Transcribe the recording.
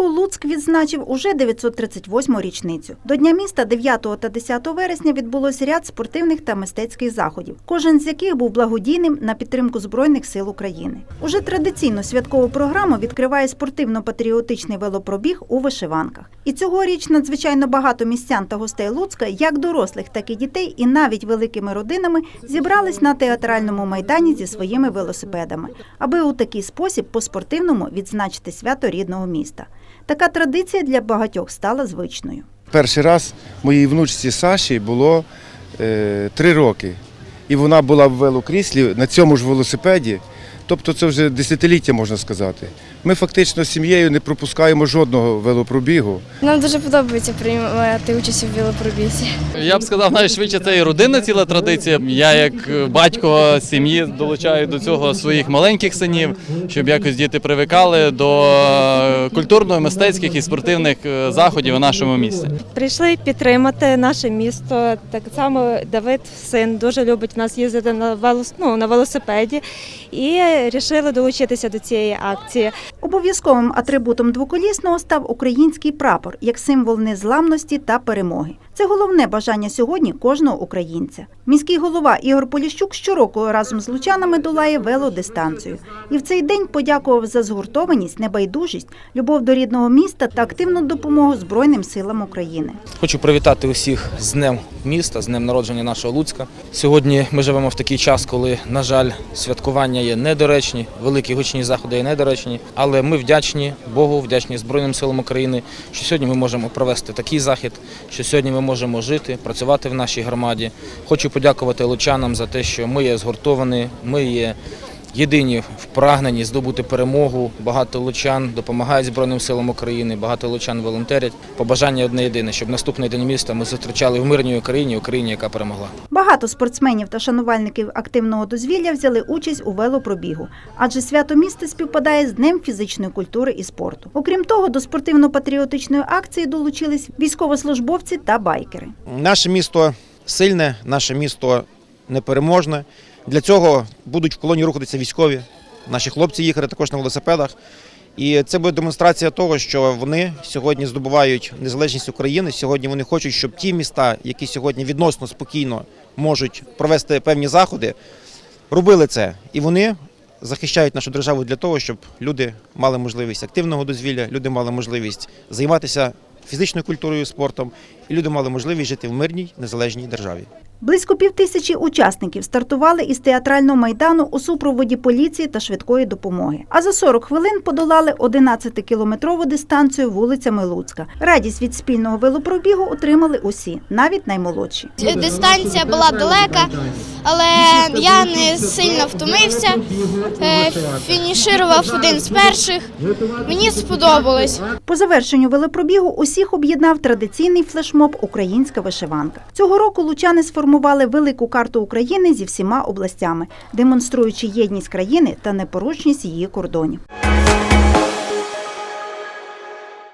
року Луцьк відзначив уже 938-му річницю. До Дня міста 9 та 10 вересня відбулося ряд спортивних та мистецьких заходів, кожен з яких був благодійним на підтримку Збройних сил України. Уже традиційно святкову програму відкриває спортивно-патріотичний велопробіг у вишиванках. І цьогоріч надзвичайно багато містян та гостей Луцька, як дорослих, так і дітей, і навіть великими родинами зібрались на театральному майдані зі своїми велосипедами, аби у такий спосіб по-спортивному відзначити свято рідного міста. Така традиція для багатьох стала звичною. Перший раз моїй внучці Саші було е, три роки. І вона була в велокріслі на цьому ж велосипеді. Тобто це вже десятиліття, можна сказати. Ми фактично з сім'єю не пропускаємо жодного велопробігу. Нам дуже подобається приймати участь у велопробізі. Я б сказав, навіть швидше це і родинна ціла традиція. Я, як батько сім'ї, долучаю до цього своїх маленьких синів, щоб якось діти привикали до культурно-мистецьких і спортивних е, заходів у нашому місті. Прийшли підтримати наше місто. Так само Давид, син, дуже любить нас їздити на ну, на велосипеді і вирішили долучитися до цієї акції. Обов'язковим атрибутом двоколісного став український прапор як символ незламності та перемоги. Це головне бажання сьогодні кожного українця. Міський голова Ігор Поліщук щороку разом з лучанами долає велодистанцію. І в цей день подякував за згуртованість, небайдужість, любов до рідного міста та активну допомогу Збройним силам України. Хочу привітати усіх з Днем міста, з Днем народження нашого Луцька. Сьогодні ми живемо в такий час, коли, на жаль, святкування є недоречні, великі гучні заходи є недоречні. Але ми вдячні Богу, вдячні Збройним силам України, що сьогодні ми можемо провести такий захід, що сьогодні ми можемо жити, працювати в нашій громаді. Хочу подякувати лучанам за те, що ми є згуртовані, ми є. Єдині в прагненні здобути перемогу. Багато лучан допомагають Збройним силам України, багато лучан волонтерять. Побажання одне єдине, щоб наступний день міста ми зустрічали в мирній Україні, Україні, яка перемогла. Багато спортсменів та шанувальників активного дозвілля взяли участь у велопробігу, адже свято міста співпадає з Днем фізичної культури і спорту. Окрім того, до спортивно-патріотичної акції долучились військовослужбовці та байкери. Наше місто сильне, наше місто непереможне. Для цього будуть в колоні рухатися військові. Наші хлопці їхали також на велосипедах. І це буде демонстрація того, що вони сьогодні здобувають незалежність України. Сьогодні вони хочуть, щоб ті міста, які сьогодні відносно спокійно можуть провести певні заходи, робили це. І вони захищають нашу державу для того, щоб люди мали можливість активного дозвілля, люди мали можливість займатися фізичною культурою, спортом, і люди мали можливість жити в мирній незалежній державі. Близько півтисячі учасників стартували із театрального майдану у супроводі поліції та швидкої допомоги. А за 40 хвилин подолали 11-кілометрову дистанцію вулицями Луцька. Радість від спільного велопробігу отримали усі, навіть наймолодші. Дистанція була далека, але я не сильно втомився. Е, Фініширував один з перших. Мені сподобалось. По завершенню велопробігу усіх об'єднав традиційний флешмоб Українська вишиванка. Цього року лучани сформували велику карту України зі всіма областями, демонструючи єдність країни та непорушність її кордонів.